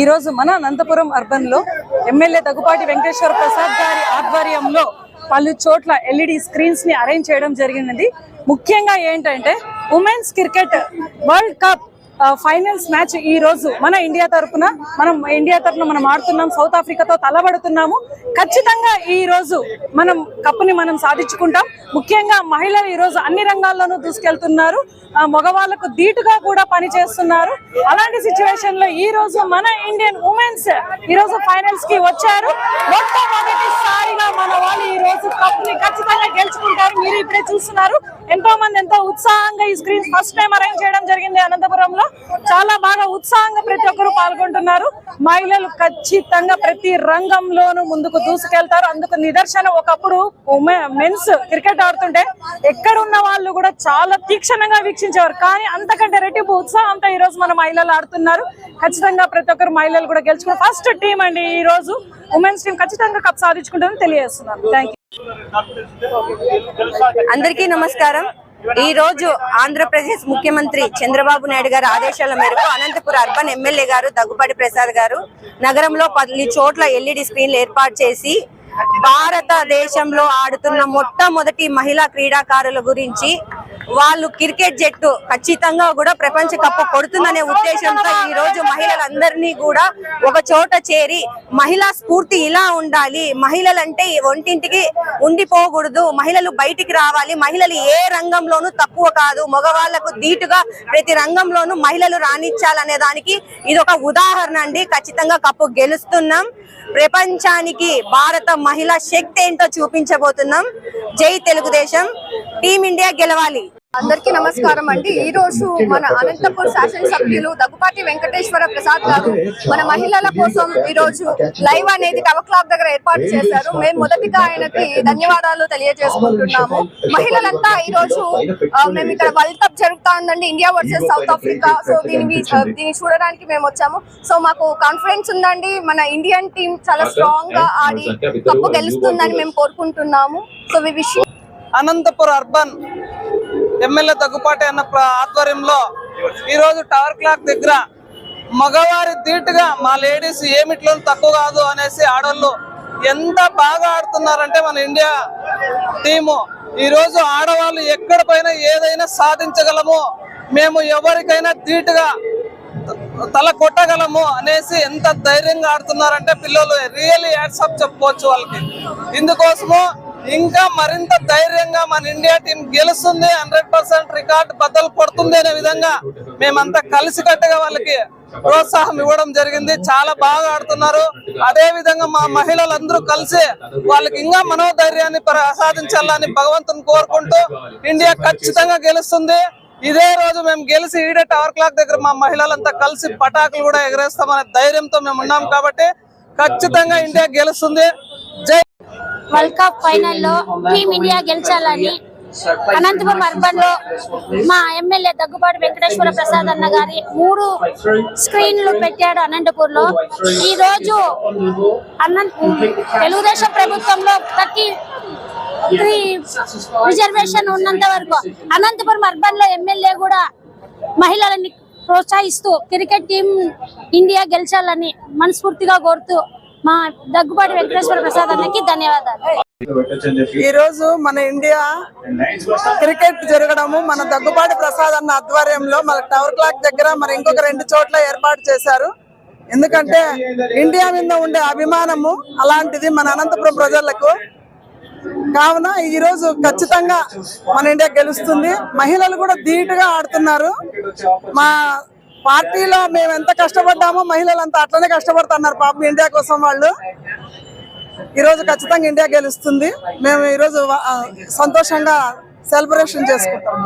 ఈ రోజు మన అనంతపురం అర్బన్లో ఎమ్మెల్యే దగ్గుపాటి వెంకటేశ్వర ప్రసాద్ గారి ఆధ్వర్యంలో పలు చోట్ల ఎల్ఈడి స్క్రీన్స్ని అరేంజ్ చేయడం జరిగినది. ముఖ్యంగా ఏంటంటే women's cricket world cup finals match ఈ రోజు మన ఇండియా తరపున మనం ఇండియా తరపున మనం ఆడుతున్నాం సౌత్ ఆఫ్రికాతో తలబడుతున్నాము. ఖచ్చితంగా ఈ రోజు మనం కప్పుని మనం సాధించుకుంటాం. ముఖ్యంగా మహిళలు ఈ రోజు అన్ని రంగాల్లోనూ దూసుకెళ్తున్నారు. మగవాళ్ళకు ధీటుగా కూడా పనిచేస్తున్నారు అలాంటి సిచ్యువేషన్లో ఈ రోజు మన ఇండియన్ ఉమెన్స్ ఈ రోజు ఫైనల్స్కి వచ్చారు. మొట్టమొదటిసారిగా మన వాళ్ళు ఈ రోజు కప్పుని ఖచ్చితంగా గెలుచుకుంటారు. మీరు ఇప్పుడే చూస్తున్నారు. ఎంతో మంది ఎంతో ఉత్సాహంగా ఈ స్క్రీన్ ఫస్ట్ టైం అరేంజ్ చేయడం జరిగింది అనంతపురంలో. చాలా బాగా ఉత్సాహంగా ప్రతి ఒక్కరు పాల్గొంటున్నారు. మహిళలు ఖచ్చితంగా ప్రతి రంగంలోనూ ముందుకు దూసుకెళ్తారు. అందుకు నిదర్శనం ఒకప్పుడు మెన్స్ క్రికెట్ ఆడుతుంటే ఎక్కడున్న వాళ్ళు కూడా చాలా తీక్షణంగా వీక్షించేవారు. కానీ అంతకంటే రెట్టింపు ఉత్సాహంతో ఈ రోజు మన మహిళలు ఆడుతున్నారు. ఖచ్చితంగా ప్రతి ఒక్కరు మహిళలు కూడా గెలుచుకున్నారు ఫస్ట్ టీం అండి ఈ రోజు. ఉమెన్స్ టీం ఖచ్చితంగా కప్ సాధించుకుంటుందని తెలియజేస్తున్నాను. థ్యాంక్ అందరికీ నమస్కారం. ఈ రోజు ఆంధ్రప్రదేశ్ ముఖ్యమంత్రి చంద్రబాబు నాయుడు గారి ఆదేశాల మేరకు అనంతపురం అర్బన్ ఎమ్మెల్యే గారు దగ్గుపాటి ప్రసాద్ గారు నగరంలో పది చోట్ల ఎల్ఈడి స్క్రీన్లు ఏర్పాటు చేసి భారతదేశంలో ఆడుతున్న మొట్టమొదటి మహిళా క్రీడాకారుల గురించి వాళ్ళు క్రికెట్ జట్టు ఖచ్చితంగా కూడా ప్రపంచ కప్పు కొడుతుందనే ఉద్దేశంతో ఈ రోజు మహిళలందరినీ కూడా ఒక చోట చేరి మహిళా స్ఫూర్తి ఇలా ఉండాలి. మహిళలంటే ఒంటింటికి ఉండిపోకూడదు. మహిళలు బయటికి రావాలి. మహిళలు ఏ రంగంలోనూ తక్కువ కాదు. మగవాళ్ళకు ధీటుగా ప్రతి రంగంలోనూ మహిళలు రాణించాలనే దానికి ఇది ఒక ఉదాహరణ అండి. ఖచ్చితంగా కప్పు గెలుస్తున్నాం. ప్రపంచానికి భారత మహిళా శక్తి ఏంటో చూపించబోతున్నాం. జై తెలుగుదేశం. టీమిండియా గెలవాలి. అందరికీ నమస్కారం అండి. ఈ రోజు మన అనంతపూర్ శాసనసభ్యులు దగ్గుపాటి వెంకటేశ్వర ప్రసాద్ గారు మన మహిళల కోసం ఈ రోజు లైవ్ అనేది టవర్ క్లాబ్ దగ్గర ఏర్పాటు చేశారు. మేము మొదటిగా ఆయనకి ధన్యవాదాలు తెలియజేసుకుంటున్నాము. మహిళలంతా ఈ రోజు మేము ఇక్కడ వరల్డ్ కప్ జరుగుతా ఉందండి India versus South Africa. So దీని దీన్ని చూడడానికి మేము వచ్చాము. సో మాకు కాన్ఫిడెన్స్ ఉందండి. మన ఇండియన్ టీం చాలా స్ట్రాంగ్గా ఆడి కప్పు గెలుస్తుందని మేము కోరుకుంటున్నాము. So we wish Anantapuram urban MLA Daggubati అన్న ఆధ్వర్యంలో ఈరోజు టవర్ క్లాక్ దగ్గర మగవారి ధీటుగా మా లేడీస్ ఏమిట్లో తక్కువ కాదు అనేసి ఆడవాళ్ళు ఎంత బాగా ఆడుతున్నారంటే మన ఇండియా టీము. ఈరోజు ఆడవాళ్ళు ఎక్కడ పైన ఏదైనా సాధించగలము. మేము ఎవరికైనా ధీటుగా తల కొట్టగలము అనేసి ఎంత ధైర్యంగా ఆడుతున్నారంటే పిల్లలు రియల్లీ యాడ్సప్ చెప్పుకోవచ్చు వాళ్ళకి. ఇందుకోసము ఇంకా మరింత ధైర్యంగా మన ఇండియా టీం గెలుస్తుంది హండ్రెడ్ పర్సెంట్ రికార్డ్ బద్దలు కొడుతుంది అనే విధంగా మేమంతా కలిసికట్టుగా వాళ్ళకి ప్రోత్సాహం ఇవ్వడం జరిగింది. చాలా బాగా ఆడుతున్నారు. అదే విధంగా మా మహిళలందరూ కలిసి వాళ్ళకి ఇంకా మనోధైర్యాన్ని ప్రసాదించాలని భగవంతుని కోరుకుంటూ ఇండియా ఖచ్చితంగా గెలుస్తుంది. ఇదే రోజు మేము గెలిచి ఈడే టవర్ క్లాక్ దగ్గర మా మహిళలంతా కలిసి పటాకులు కూడా ఎగరేస్తామనే ధైర్యంతో మేము ఉన్నాం కాబట్టి ఖచ్చితంగా ఇండియా గెలుస్తుంది. జై వరల్డ్ కప్ ఫైనల్లో టీమిండియా గెలిచాలని అనంతపురం అర్బన్లో మా ఎమ్మెల్యే దగ్గుబాటి వెంకటేశ్వర ప్రసాద్ అన్న గారి మూడు స్క్రీన్లు పెట్టాడు అనంతపూర్లో ఈ రోజు అనంత తెలుగుదేశం ప్రభుత్వంలో థర్టీ త్రీ రిజర్వేషన్ ఉన్నంత వరకు అనంతపురం అర్బన్లో ఎమ్మెల్యే కూడా మహిళలని ప్రోత్సహిస్తూ క్రికెట్ టీం ఇండియా గెలిచాలని మనస్ఫూర్తిగా కోరుతూ మా దగ్గుబాటి వెంకటేశ్వర ప్రసాద్ అన్నకి ధన్యవాదాలు. ఈ రోజు మన ఇండియా క్రికెట్ జరగడము మన దగ్గుబాటి ప్రసాద్ అన్న ఆధ్వర్యంలో మన టవర్ క్లాక్ దగ్గర మరి ఇంకొక రెండు చోట్ల ఏర్పాటు చేశారు. ఎందుకంటే ఇండియా మీద ఉండే అభిమానము అలాంటిది మన అనంతపురం ప్రజలకు. కావున ఈ రోజు ఖచ్చితంగా మన ఇండియా గెలుస్తుంది. మహిళలు కూడా ధీటుగా ఆడుతున్నారు. మా పార్టీలో మేము ఎంత కష్టపడ్డామో మహిళలు అంతా అట్లనే కష్టపడుతున్నారు పాపం ఇండియా కోసం వాళ్ళు. ఈ రోజు ఖచ్చితంగా ఇండియా గెలుస్తుంది. మేము ఈ రోజు సంతోషంగా సెలబ్రేషన్ చేసుకుంటాం.